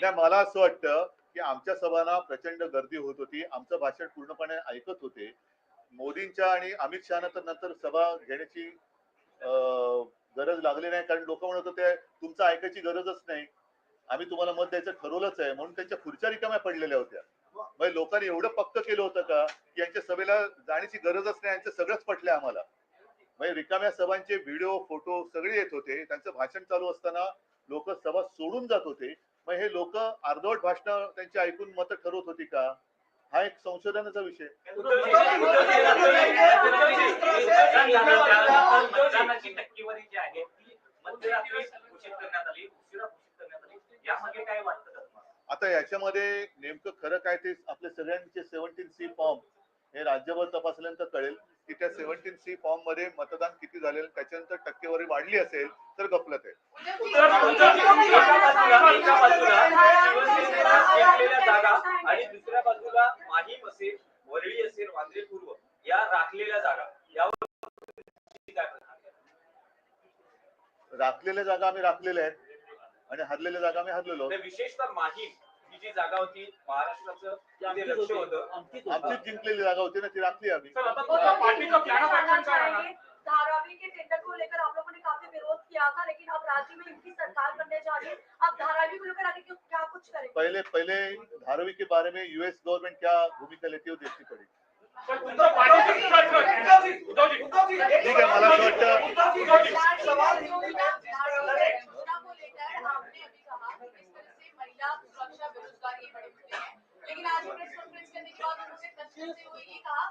नाही मला असं वाटतं की आमच्या सभांना प्रचंड गर्दी होत होती. आमचं भाषण पूर्णपणे ऐकत होते. मोदींच्या आणि अमित शहाना तर नंतर सभा घेण्याची गरज लागली नाही. कारण लोक म्हणत होते तुमचं ऐकायची गरजच नाही. आम्ही तुम्हाला मत द्यायचं ठरवलंच आहे. म्हणून त्यांच्या खुर्च्या रिकाम्या पडलेल्या होत्या. म्हणजे लोकांनी एवढं पक्क केलं होतं का की यांच्या सभेला जाण्याची गरजच नाही. यांचं सगळंच पटलंय आम्हाला. म्हणजे रिकाम्या सभांचे व्हिडिओ फोटो सगळे येत होते. त्यांचं भाषण चालू असताना लोक सभा सोडून जात होते. मग हे लोक अर्धवट भाषण त्यांची ऐकून मत ठरवत होती का? हा एक संशोधनाचा विषय. आता याच्यामध्ये नेमकं खरं काय ते आपले सगळ्यांचे सेव्हन्टीन सी फॉर्म हे राज्यभर तपासल्यानंतर कळेल. की त्या सेव्हन्टीन सी फॉर्ममध्ये मतदान किती झालेलं त्याच्यानंतर टक्केवारी वाढली असेल तर गफलत आहे. आणि दुसऱ्या बाजूला माहीम असेल वरळी असेल वांद्रे पूर्व या राखलेल्या जागा यावर? राखलेल्या जागा आम्ही राखलेल्या आहेत आणि हरलेल्या जागा आम्ही हरलेलो विशेषतः माहीम ही जी जागा होती महाराष्ट्राचं आमचीच जिंकलेली जागा होती ना ती राखली आम्ही. वो तो पार्टी का प्लान ऑफ़ एक्शन क्या चाहिए। धारावी के टेंडर को लेकर आप लोगों ने काफ़ी विरोध किया था लेकिन अब राज्य में इनकी सरकार बनने जा रही है। अब धारावी को लेकर आगे क्यों क्या कुछ करेंगे? पहले पहले धारावी के बारे में यूएस गवर्नमेंट क्या भूमिका लेती है वो देखनी पड़ेगी। सर तुमचं पार्टी की सर, सर, उद्धवजी उद्धवजी ठीक आहे मला असं वाटतं उद्धवजी सवाल योजना को लेकर आपने अभी कहा कि किस तरह से महिला सुरक्षा बेरोजगार ये बड़े मुद्दे हैं लेकिन आज प्रेस कॉन्फ्रेंस करने के बाद उन्होंने से हुए ये कहा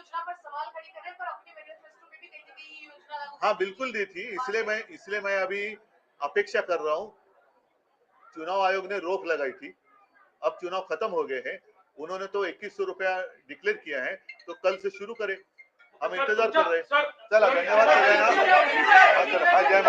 योजना पर सवाल खड़े कर रहे हैं पर अपने मैनिफेस्टो में भी कही योजना लागू हाँ बिल्कुल दी थी इसलिए मैं इसलिए मैं अभी अपेक्षा कर रहा हूँ चुनाव आयोग ने रोक लगाई थी अब चुनाव खत्म हो गए हैं उन्होंने तो इक्कीस सौ रुपया डिक्लेयर किया है तो कल से शुरू करें हम इंतज़ार कर रहे हैं सर चला धन्यवाद हा, हा, जय